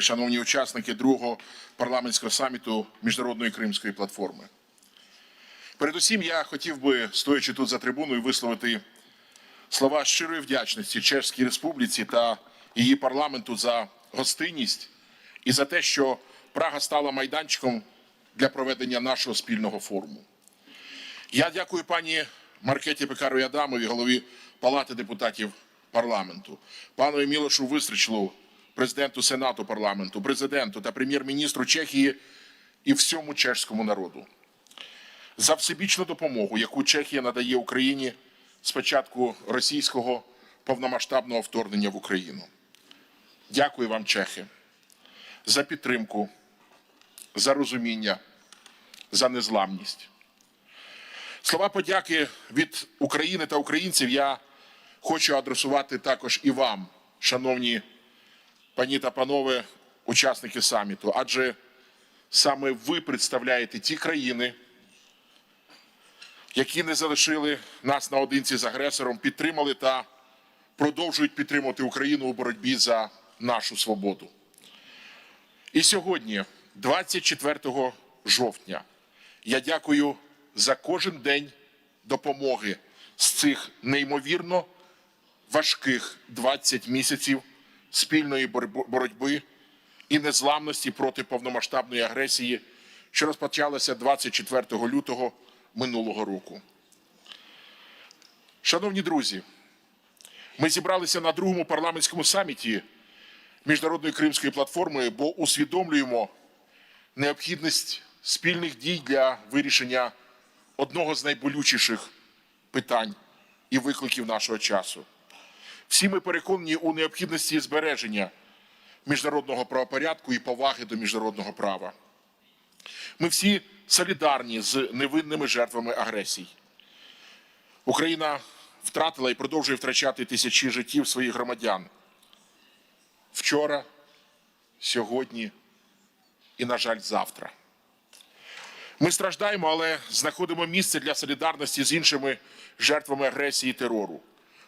шановні учасники другого парламентського саміту міжнародної кримської платформи. Передусім, я хотів би, стоячи тут за трибуною, висловити слова щирої вдячності Чеській Республіці та її парламенту за гостинність і за те, що Прага стала майданчиком для проведення нашого спільного форуму. Я дякую пані Маркеті Пекарові Адамові, голові Палати депутатів парламенту, панові Мілошу Вистричлу, президенту Сенату парламенту, президенту та прем'єр-міністру Чехії і всьому чеському народу за всебічну допомогу, яку Чехія надає Україні з початку російського повномасштабного вторгнення в Україну. Дякую вам, чехи, за підтримку, за розуміння, за незламність. Слова подяки від України та українців я хочу адресувати також і вам, шановні пані та панове, учасники саміту, адже саме ви представляєте ті країни, які не залишили нас наодинці з агресором, підтримали та продовжують підтримувати Україну у боротьбі за нашу свободу. І сьогодні, 24 жовтня, я дякую за кожен день допомоги з цих неймовірно важких 20 місяців спільної боротьби і незламності проти повномасштабної агресії, що розпочалася 24 лютого минулого року. Шановні друзі, ми зібралися на другому парламентському саміті міжнародної кримської платформи, бо усвідомлюємо необхідність спільних дій для вирішення одного з найболючіших питань і викликів нашого часу. Всі ми переконані у необхідності збереження міжнародного правопорядку і поваги до міжнародного права. Ми всі солідарні з невинними жертвами агресій. Україна втратила і продовжує втрачати тисячі життів своїх громадян. Вчора, сьогодні і, на жаль, завтра. Ми страждаємо, але знаходимо місце для солідарності з іншими жертвами агресії і терору.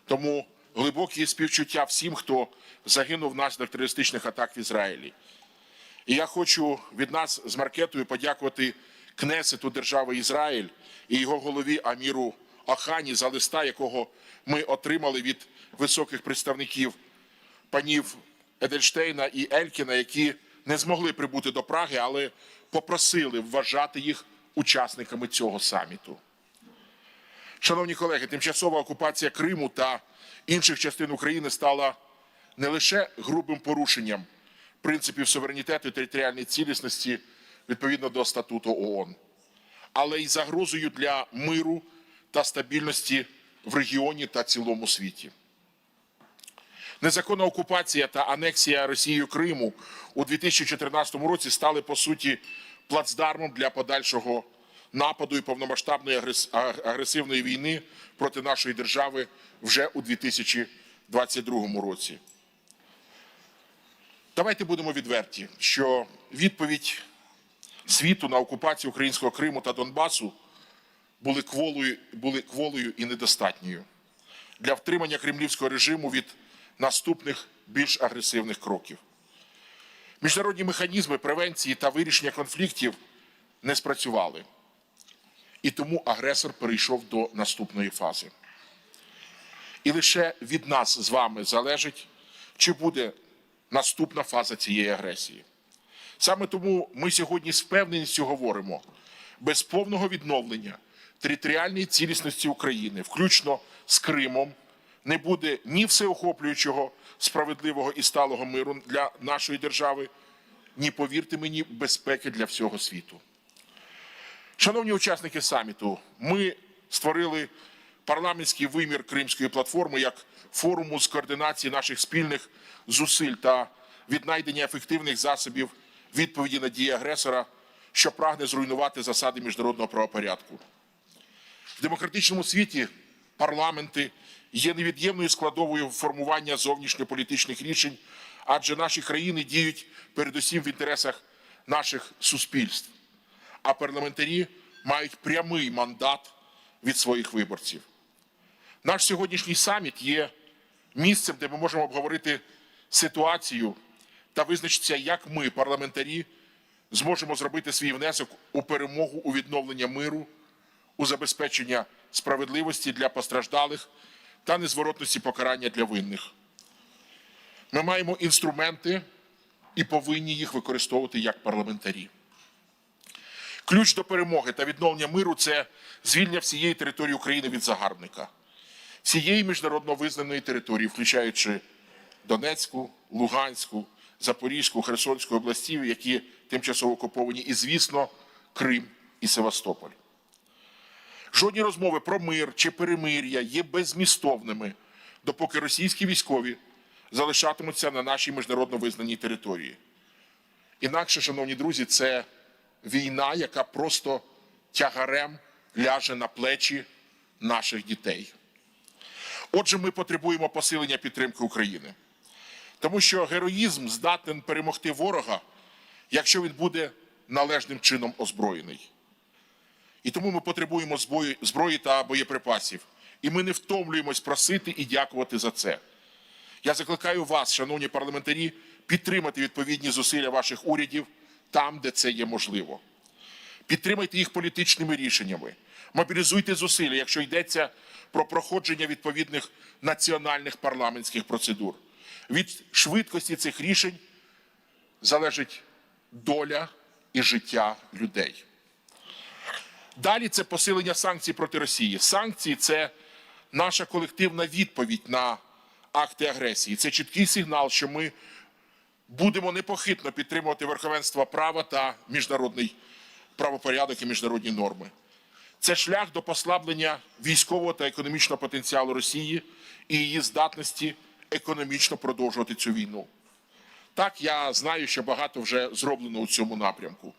Тому глибокі співчуття всім, хто загинув внаслідок терористичних атак в Ізраїлі. І я хочу від нас з Маркетою подякувати Кнесету держави Ізраїль і його голові Аміру Ахані за листа, якого ми отримали від високих представників панів Едельштейна і Елькіна, які не змогли прибути до Праги, але попросили вважати їх учасниками цього саміту. Шановні колеги, тимчасова окупація Криму та інших частин України стала не лише грубим порушенням принципів суверенітету і територіальної цілісності відповідно до статуту ООН, але й загрозою для миру та стабільності в регіоні та цілому світі. Незаконна окупація та анексія Росією Криму у 2014 році стали по суті плацдармом для подальшого нападу і повномасштабної агресивної війни проти нашої держави вже у 2022 році. Давайте будемо відверті, що відповідь світу на окупацію українського Криму та Донбасу були кволою, були кволою і недостатньою для втримання кремлівського режиму від наступних більш агресивних кроків. Міжнародні механізми превенції та вирішення конфліктів не спрацювали. І тому агресор перейшов до наступної фази. І лише від нас з вами залежить, чи буде наступна фаза цієї агресії. Саме тому ми сьогодні з впевненістю говоримо, без повного відновлення територіальної цілісності України, включно з Кримом, не буде ні всеохоплюючого, справедливого і сталого миру для нашої держави, ні, повірте мені, безпеки для всього світу. Шановні учасники саміту, ми створили парламентський вимір Кримської платформи як форуму з координації наших спільних зусиль та віднайдення ефективних засобів відповіді на дії агресора, що прагне зруйнувати засади міжнародного правопорядку. В демократичному світі парламенти є невід'ємною складовою формування зовнішньополітичних рішень, адже наші країни діють передусім в інтересах наших суспільств а парламентарі мають прямий мандат від своїх виборців. Наш сьогоднішній саміт є місцем, де ми можемо обговорити ситуацію та визначитися, як ми, парламентарі, зможемо зробити свій внесок у перемогу у відновлення миру, у забезпечення справедливості для постраждалих та незворотності покарання для винних. Ми маємо інструменти і повинні їх використовувати як парламентарі. Ключ до перемоги та відновлення миру це звільнення всієї території України від загарбника, всієї міжнародно визнаної території, включаючи Донецьку, Луганську, Запорізьку, Херсонську областів, які тимчасово окуповані, і, звісно, Крим і Севастополь. Жодні розмови про мир чи перемир'я є беззмістовними, допоки російські військові залишатимуться на нашій міжнародно визнаній території. Інакше, шановні друзі, це війна, яка просто тягарем ляже на плечі наших дітей. Отже, ми потребуємо посилення підтримки України, тому що героїзм здатен перемогти ворога, якщо він буде належним чином озброєний. І тому ми потребуємо зброї, та боєприпасів. І ми не втомлюємось просити і дякувати за це. Я закликаю вас, шановні парламентарі, підтримати відповідні зусилля ваших урядів там, де це є можливо. Підтримайте їх політичними рішеннями, мобілізуйте зусилля, якщо йдеться про проходження відповідних національних парламентських процедур. Від швидкості цих рішень залежить доля і життя людей. Далі це посилення санкцій проти Росії. Санкції це наша колективна відповідь на акти агресії. Це чіткий сигнал, що ми будемо непохитно підтримувати верховенство права та міжнародний правопорядок і міжнародні норми. Це шлях до послаблення військового та економічного потенціалу Росії і її здатності економічно продовжувати цю війну. Так, я знаю, що багато вже зроблено у цьому напрямку.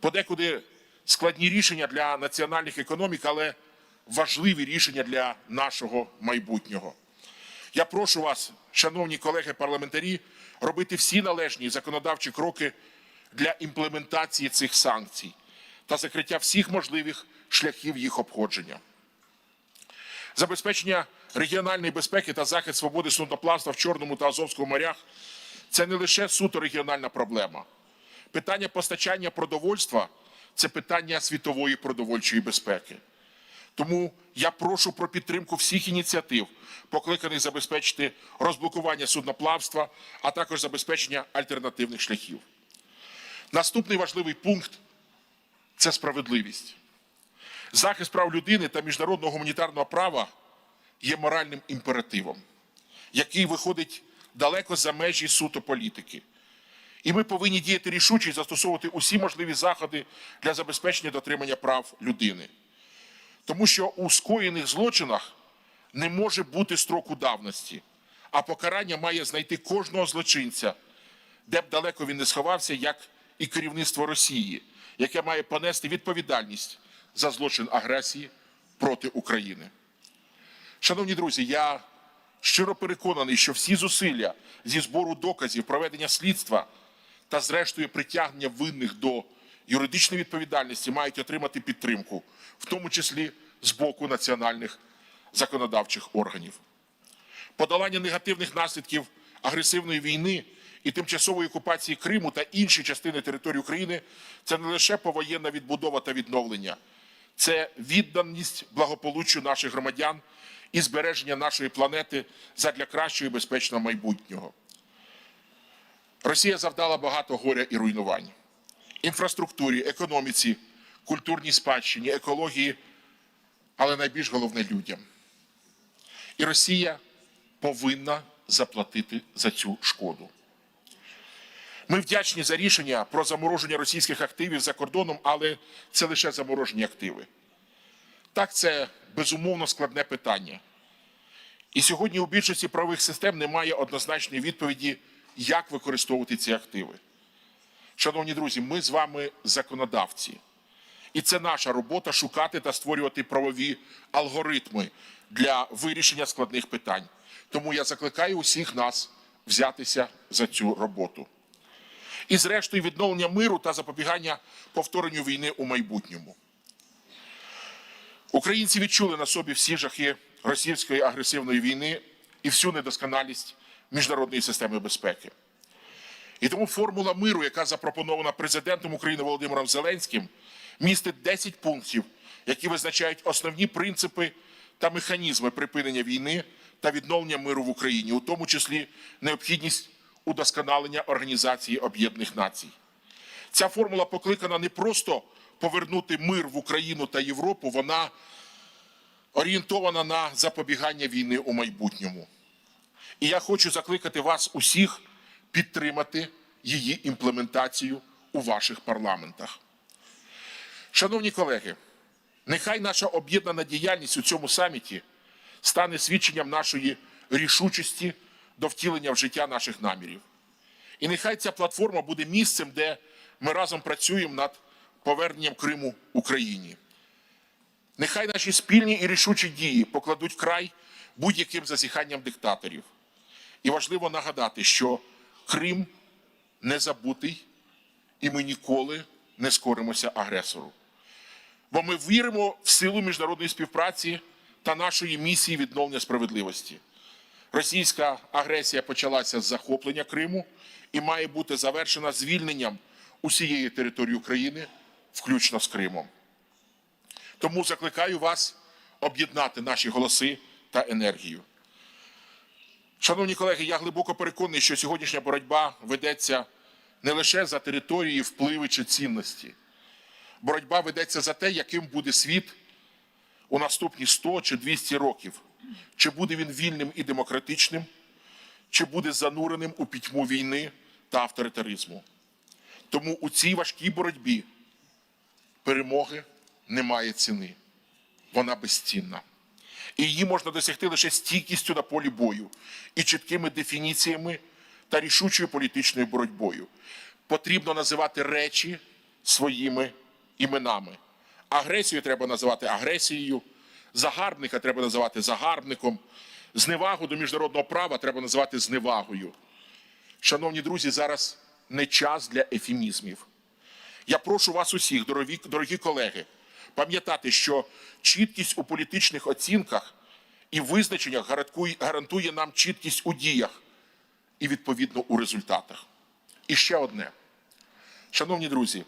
Подекуди складні рішення для національних економік, але важливі рішення для нашого майбутнього. Я прошу вас, шановні колеги парламентарі, робити всі належні законодавчі кроки для імплементації цих санкцій та закриття всіх можливих шляхів їх обходження. Забезпечення регіональної безпеки та захист свободи судноплавства в Чорному та Азовському морях це не лише суто регіональна проблема. Питання постачання продовольства це питання світової продовольчої безпеки. Тому я прошу про підтримку всіх ініціатив, покликаних забезпечити розблокування судноплавства, а також забезпечення альтернативних шляхів. Наступний важливий пункт це справедливість. Захист прав людини та міжнародного гуманітарного права є моральним імперативом, який виходить далеко за межі суто політики. І ми повинні діяти рішуче і застосовувати усі можливі заходи для забезпечення дотримання прав людини. Тому що у скоєних злочинах не може бути строку давності, а покарання має знайти кожного злочинця, де б далеко він не сховався, як і керівництво Росії, яке має понести відповідальність за злочин агресії проти України. Шановні друзі, я щиро переконаний, що всі зусилля зі збору доказів, проведення слідства та, зрештою, притягнення винних до юридичної відповідальності мають отримати підтримку, в тому числі з боку національних законодавчих органів. Подолання негативних наслідків агресивної війни і тимчасової окупації Криму та інші частини території України це не лише повоєнна відбудова та відновлення, це відданість благополуччю наших громадян і збереження нашої планети задля кращого і безпечного майбутнього. Росія завдала багато горя і руйнувань інфраструктурі, економіці, культурній спадщині, екології, але найбільш головне людям. І Росія повинна заплатити за цю шкоду. Ми вдячні за рішення про замороження російських активів за кордоном, але це лише заморожені активи. Так, це безумовно складне питання. І сьогодні у більшості правових систем немає однозначної відповіді, як використовувати ці активи. Шановні друзі, ми з вами законодавці. І це наша робота шукати та створювати правові алгоритми для вирішення складних питань. Тому я закликаю усіх нас взятися за цю роботу. І, зрештою, відновлення миру та запобігання повторенню війни у майбутньому. Українці відчули на собі всі жахи російської агресивної війни і всю недосконалість міжнародної системи безпеки. І тому формула миру, яка запропонована президентом України Володимиром Зеленським, містить 10 пунктів, які визначають основні принципи та механізми припинення війни та відновлення миру в Україні, у тому числі необхідність удосконалення Організації Об'єднаних Націй. Ця формула покликана не просто повернути мир в Україну та Європу, вона орієнтована на запобігання війни у майбутньому. І я хочу закликати вас усіх підтримати її імплементацію у ваших парламентах. Шановні колеги, нехай наша об'єднана діяльність у цьому саміті стане свідченням нашої рішучості до втілення в життя наших намірів. І нехай ця платформа буде місцем, де ми разом працюємо над поверненням Криму Україні. Нехай наші спільні і рішучі дії покладуть край будь-яким зазіханням диктаторів. І важливо нагадати, що Крим не забутий, і ми ніколи не скоримося агресору. Бо ми віримо в силу міжнародної співпраці та нашої місії відновлення справедливості. Російська агресія почалася з захоплення Криму і має бути завершена звільненням усієї території України, включно з Кримом. Тому закликаю вас об'єднати наші голоси та енергію. Шановні колеги, я глибоко переконаний, що сьогоднішня боротьба ведеться не лише за території, впливи чи цінності. Боротьба ведеться за те, яким буде світ у наступні 100 чи 200 років. Чи буде він вільним і демократичним, чи буде зануреним у пітьму війни та авторитаризму. Тому у цій важкій боротьбі перемоги немає ціни. Вона безцінна. І її можна досягти лише стійкістю на полі бою і чіткими дефініціями та рішучою політичною боротьбою. Потрібно називати речі своїми іменами. Агресію треба називати агресією, загарбника треба називати загарбником, зневагу до міжнародного права треба називати зневагою. Шановні друзі, зараз не час для ефемізмів. Я прошу вас усіх, дорогі, дорогі колеги, пам'ятати, що чіткість у політичних оцінках і визначеннях гарантує, нам чіткість у діях і відповідно у результатах. І ще одне. Шановні друзі,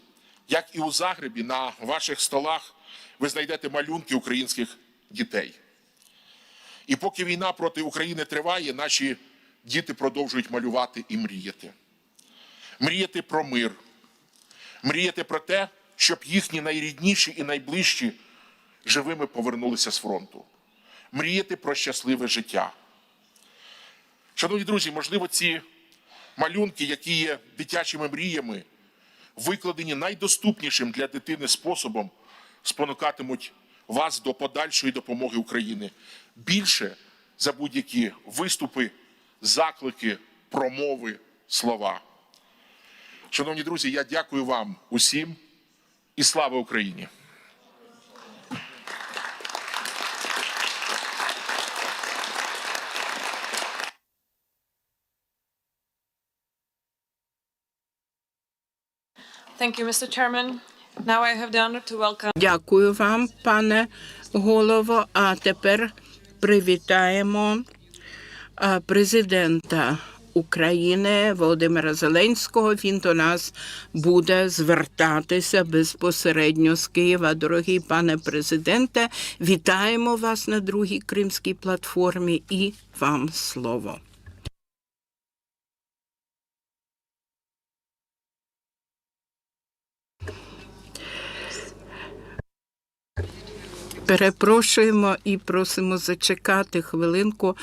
як і у Загребі, на ваших столах ви знайдете малюнки українських дітей. І поки війна проти України триває, наші діти продовжують малювати і мріяти. Мріяти про мир, мріяти про те, щоб їхні найрідніші і найближчі живими повернулися з фронту. Мріяти про щасливе життя. Шановні друзі, можливо, ці малюнки, які є дитячими мріями, викладені найдоступнішим для дитини способом, спонукатимуть вас до подальшої допомоги України більше за будь-які виступи, заклики, промови, слова. Шановні друзі, я дякую вам усім і слава Україні! Thank you, Mr. Chairman. Now I have the honor to welcome Дякую вам, пане голово. А тепер привітаємо президента України Володимира Зеленського. Він до нас буде звертатися безпосередньо з Києва. Дорогий пане президенте, вітаємо вас на другій кримській платформі і вам слово. Перепрошуємо і просимо зачекати хвилинку,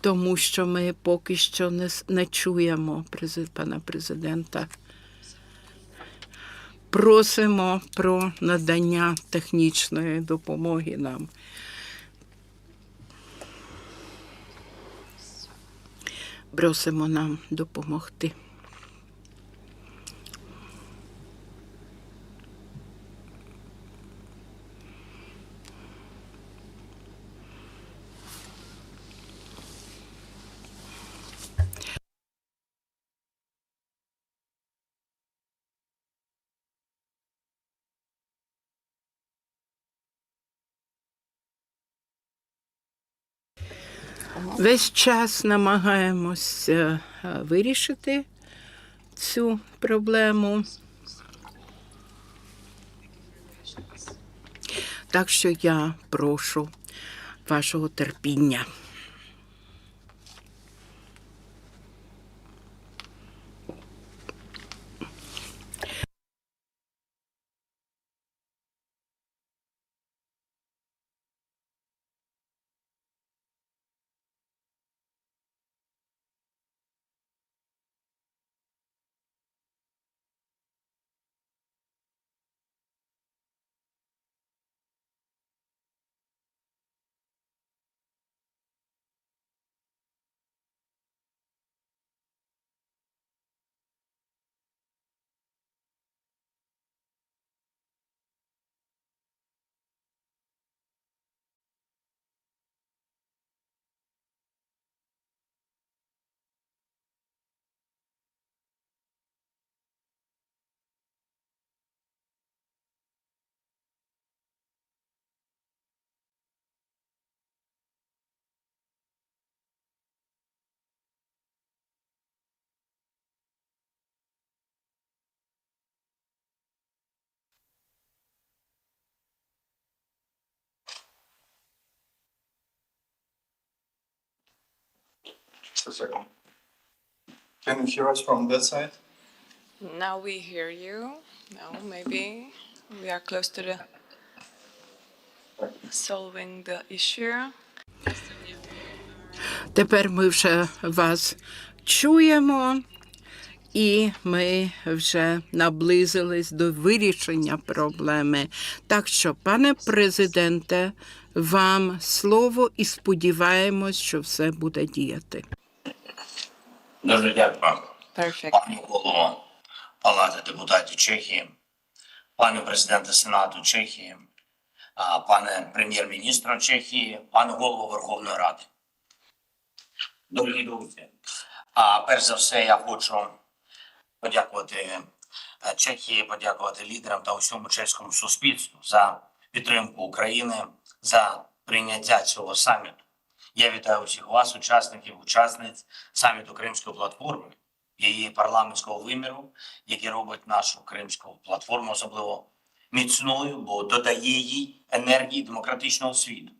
тому що ми поки що не, не чуємо пана президента. Просимо про надання технічної допомоги нам. Просимо нам допомогти. Весь час намагаємося е, вирішити цю проблему. Так що я прошу вашого терпіння. Just a second. Can you hear us from that side? Now we hear you. Now maybe we are close to the solving the issue. Тепер ми вже вас чуємо, і ми вже наблизились до вирішення проблеми. Так що, пане президенте, вам слово і сподіваємось, що все буде діяти. Дуже дякую, Perfect. пані голово Палати депутатів Чехії, пане президенте Сенату Чехії, пане прем'єр-міністра Чехії, пане голово Верховної Ради. Дорогі друзі, а перш за все я хочу подякувати Чехії, подякувати лідерам та усьому чеському суспільству за підтримку України, за прийняття цього саміту. Я вітаю усіх вас, учасників, учасниць саміту Кримської платформи, її парламентського виміру, який робить нашу кримську платформу особливо міцною, бо додає їй енергії демократичного світу.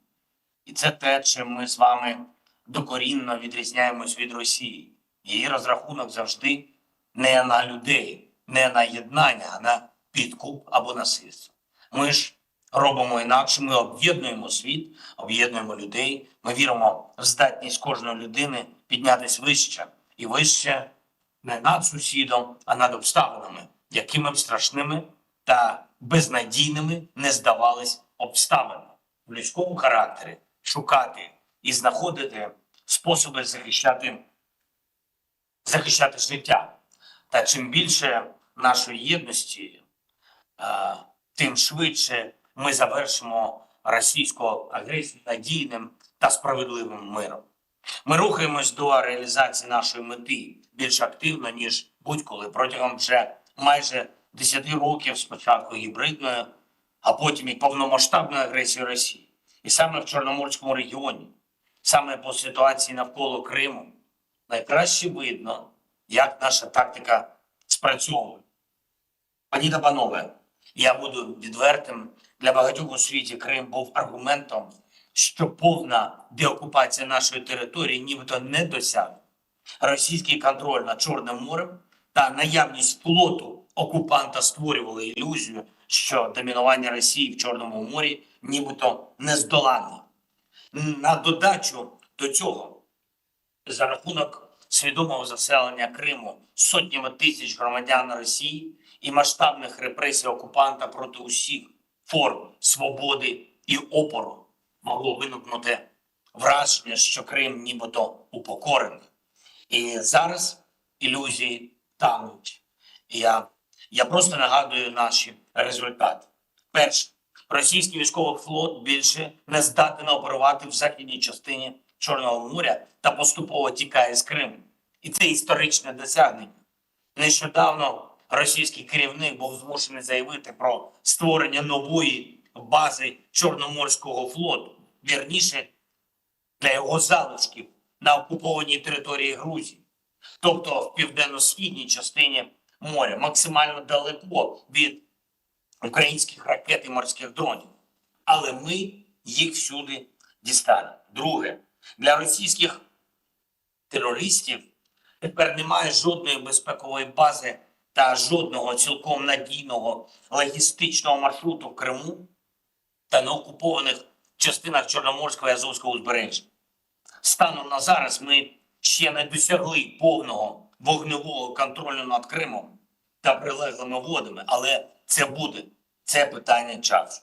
І це те, чим ми з вами докорінно відрізняємось від Росії. Її розрахунок завжди не на людей, не на єднання, а на підкуп або насильство. Ми ж робимо інакше, ми об'єднуємо світ, об'єднуємо людей. Ми віримо в здатність кожної людини піднятися вище і вище не над сусідом, а над обставинами, якими б страшними та безнадійними не здавались обставини в людському характері шукати і знаходити способи захищати, захищати життя. Та чим більше нашої єдності, тим швидше ми завершимо російську агресію надійним та справедливим миром. Ми рухаємось до реалізації нашої мети більш активно, ніж будь-коли протягом вже майже 10 років спочатку гібридної, а потім і повномасштабної агресії Росії. І саме в Чорноморському регіоні, саме по ситуації навколо Криму, найкраще видно, як наша тактика спрацьовує. Пані та панове, я буду відвертим. Для багатьох у світі Крим був аргументом, що повна деокупація нашої території нібито не досягне. Російський контроль над Чорним морем та наявність флоту окупанта створювали ілюзію, що домінування Росії в Чорному морі нібито нездоланне. На додачу до цього за рахунок свідомого заселення Криму сотнями тисяч громадян Росії і масштабних репресій окупанта проти усіх форм свободи і опору могло виникнути враження, що Крим нібито упокорений. І зараз ілюзії тануть. Я, я просто нагадую наші результати. Перше, російський військовий флот більше не здатен оперувати в західній частині Чорного моря та поступово тікає з Криму. І це історичне досягнення. Нещодавно російський керівник був змушений заявити про створення нової бази Чорноморського флоту, вірніше для його залишків на окупованій території Грузії. тобто в південно-східній частині моря, максимально далеко від українських ракет і морських дронів. Але ми їх всюди дістали. Друге, для російських терористів тепер немає жодної безпекової бази та жодного цілком надійного логістичного маршруту в Криму та на окупованих частинах Чорноморського і Азовського узбережжя. Станом на зараз ми ще не досягли повного вогневого контролю над Кримом та прилеглими водами, але це буде. Це питання часу.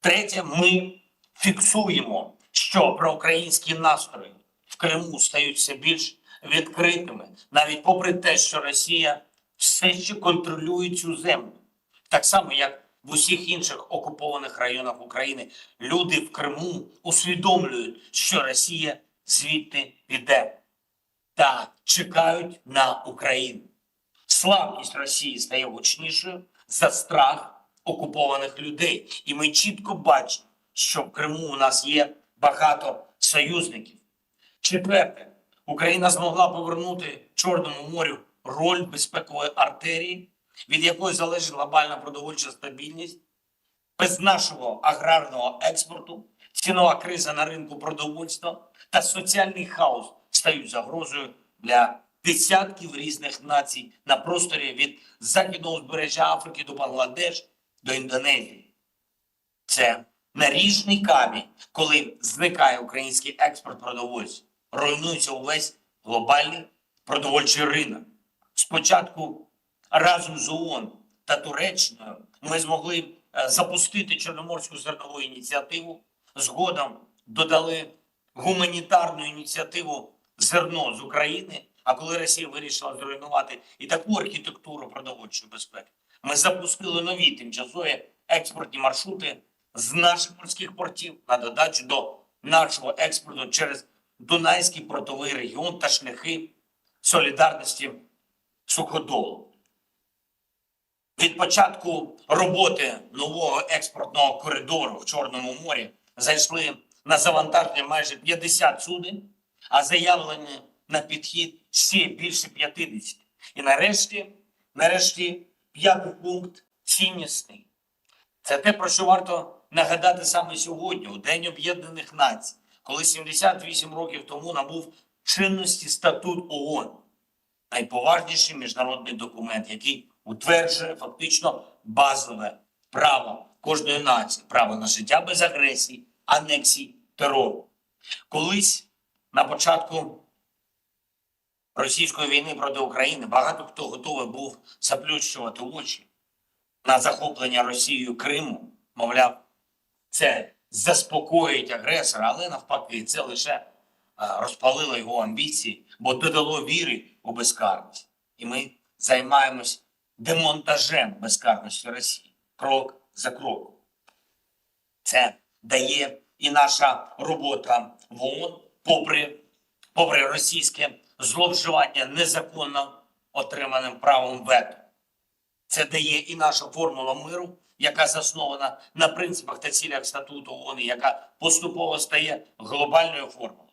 Третє, ми фіксуємо, що проукраїнські настрої в Криму стають все більш відкритими, навіть попри те, що Росія все ще контролює цю землю. Так само, як в усіх інших окупованих районах України, люди в Криму усвідомлюють, що Росія звідти піде та чекають на Україну. Слабкість Росії стає гучнішою за страх окупованих людей. І ми чітко бачимо, що в Криму у нас є багато союзників. Четверте, Україна змогла повернути Чорному морю роль безпекової артерії, від якої залежить глобальна продовольча стабільність. Без нашого аграрного експорту цінова криза на ринку продовольства та соціальний хаос стають загрозою для десятків різних націй на просторі від західного узбережжя Африки до Бангладеш до Індонезії. Це наріжний камінь, коли зникає український експорт продовольства. Руйнується увесь глобальний продовольчий ринок. Спочатку разом з ООН та Туреччиною ми змогли е, запустити Чорноморську зернову ініціативу. Згодом додали гуманітарну ініціативу зерно з України. А коли Росія вирішила зруйнувати і таку архітектуру продовольчої безпеки, ми запустили нові тимчасові експортні маршрути з наших морських портів на додачу до нашого експорту через Дунайський портовий регіон та шляхи солідарності суходолу. Від початку роботи нового експортного коридору в Чорному морі зайшли на завантаження майже 50 суден, а заявлені на підхід ще більше 50. І нарешті, нарешті, п'ятий пункт ціннісний. Це те, про що варто нагадати саме сьогодні, у День Об'єднаних Націй, коли 78 років тому набув чинності статут ООН найповажніший міжнародний документ, який утверджує фактично базове право кожної нації, право на життя без агресії, анексії, терору. Колись на початку російської війни проти України багато хто готовий був заплющувати очі на захоплення Росією Криму, мовляв, це заспокоїть агресора, але навпаки, це лише розпалило його амбіції, бо додало віри у безкарність. І ми займаємось демонтажем безкарності Росії крок за кроком. Це дає і наша робота в ООН, попри, попри російське зловживання незаконно отриманим правом вето. Це дає і наша формула миру, яка заснована на принципах та цілях статуту ООН, яка поступово стає глобальною формулою.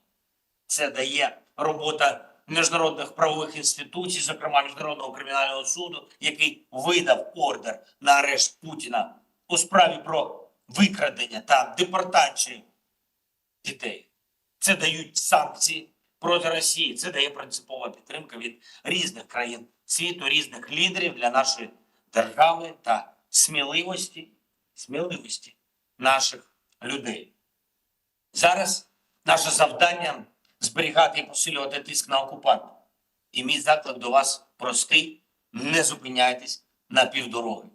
Це дає робота міжнародних правових інституцій, зокрема Міжнародного кримінального суду, який видав ордер на арешт Путіна у справі про викрадення та депортацію дітей. Це дають санкції проти Росії. Це дає принципова підтримка від різних країн світу, різних лідерів для нашої держави та сміливості, сміливості наших людей. Зараз наше завдання зберігати і посилювати тиск на окупанта. І мій заклик до вас простий: не зупиняйтесь на півдороги.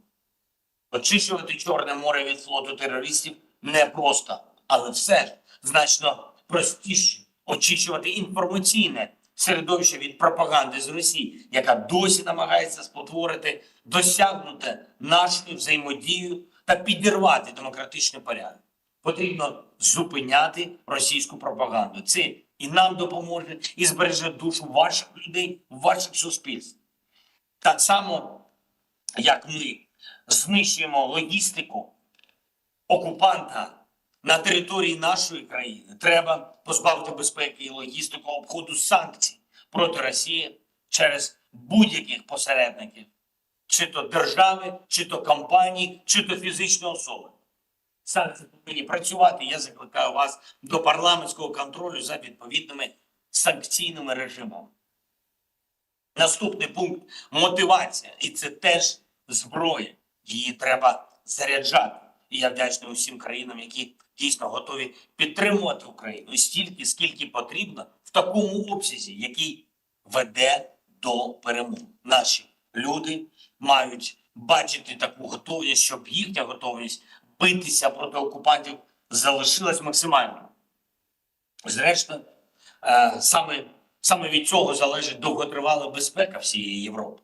Очищувати Чорне море від флоту терористів непросто, але все значно простіше очищувати інформаційне середовище від пропаганди з Росії, яка досі намагається спотворити досягнуте нашою взаємодією та підірвати демократичний порядок. Потрібно зупиняти російську пропаганду. Це і нам допоможе, і збереже душу ваших людей, ваших суспільств. Так само, як ми знищуємо логістику окупанта на території нашої країни, треба позбавити безпеки і логістику обходу санкцій проти Росії через будь-яких посередників, чи то держави, чи то компанії, чи то фізичні особи. Санкції повинні працювати. Я закликаю вас до парламентського контролю за відповідними санкційними режимами. Наступний пункт мотивація. І це теж зброя. Її треба заряджати. І я вдячний усім країнам, які дійсно готові підтримувати Україну стільки, скільки потрібно, в такому обсязі, який веде до перемог. Наші люди мають бачити таку готовність, щоб їхня готовність битися проти окупантів залишилась максимальною. Зрештою, е, саме, саме від цього залежить довготривала безпека всієї Європи.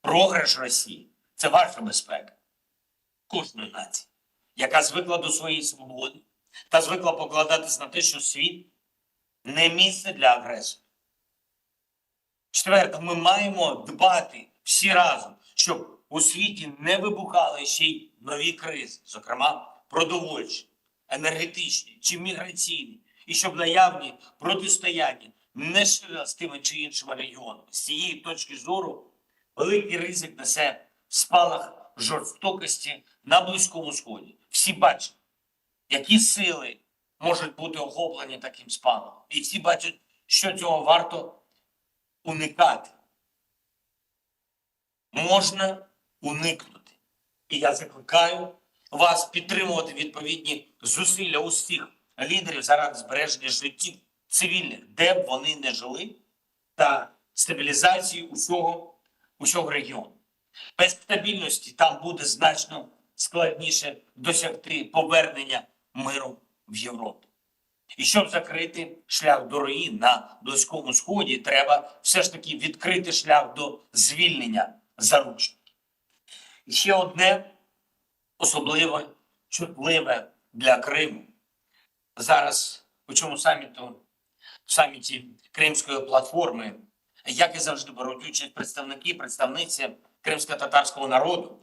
Програш Росії це ваша безпека кожної нації, яка звикла до своєї свободи та звикла покладатись на те, що світ не місце для агресора. Четверте, ми маємо дбати всі разом, щоб у світі не вибухали ще й нові кризи, зокрема продовольчі, енергетичні чи міграційні, і щоб наявні протистояння не ширилися з тими чи іншими регіонами. З цієї точки зору великий ризик несе спалах жорстокості на Близькому Сході. Всі бачать, які сили можуть бути охоплені таким спалахом. І всі бачать, що цього варто уникати. Можна уникнути. І я закликаю вас підтримувати відповідні зусилля усіх лідерів заради збереження життів цивільних, де б вони не жили, та стабілізації усього, усього регіону. Без стабільності там буде значно складніше досягти повернення миру в Європу. І щоб закрити шлях до руїн на Близькому Сході, треба все ж таки відкрити шлях до звільнення заручників. І ще одне особливо чутливе для Криму. Зараз у цьому саміту, в саміті Кримської платформи, як і завжди беруть участь представники, представниці кримсько-татарського народу,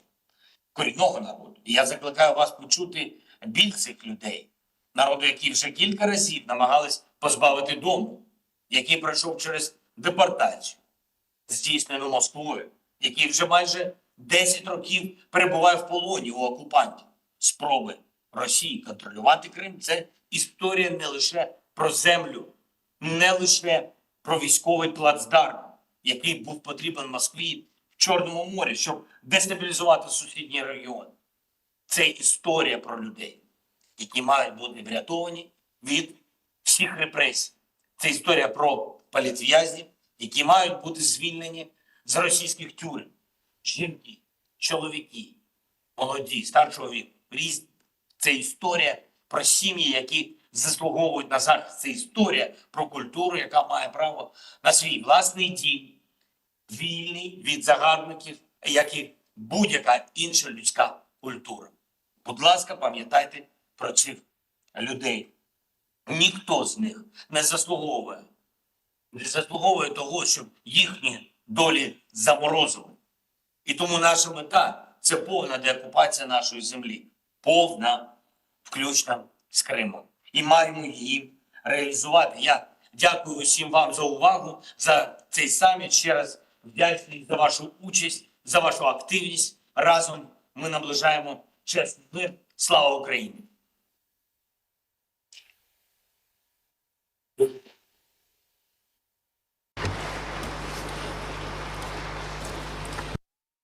корінного народу. І я закликаю вас почути біль цих людей, народу, який вже кілька разів намагались позбавити дому, який пройшов через депортацію, здійснену Москвою, який вже майже 10 років перебуває в полоні у окупантів. Спроби Росії контролювати Крим це історія не лише про землю, не лише про військовий плацдарм, який був потрібен Москві Чорному морі, щоб дестабілізувати сусідній регіон. Це історія про людей, які мають бути врятовані від всіх репресій. Це історія про політв'язнів, які мають бути звільнені з російських тюрем. Жінки, чоловіки, молоді, старшого віку, різні. Це історія про сім'ї, які заслуговують на захист. Це історія про культуру, яка має право на свій власний дім, вільний від загарбників, як і будь-яка інша людська культура. Будь ласка, пам'ятайте про цих людей. Ніхто з них не заслуговує, не заслуговує того, щоб їхні долі заморозили. І тому наша мета це повна деокупація нашої землі, повна, включно з Кримом. І маємо її реалізувати. Я дякую усім вам за увагу, за цей саміт. Ще раз вдячний за вашу участь, за вашу активність. Разом ми наближаємо чесний мир. Слава Україні!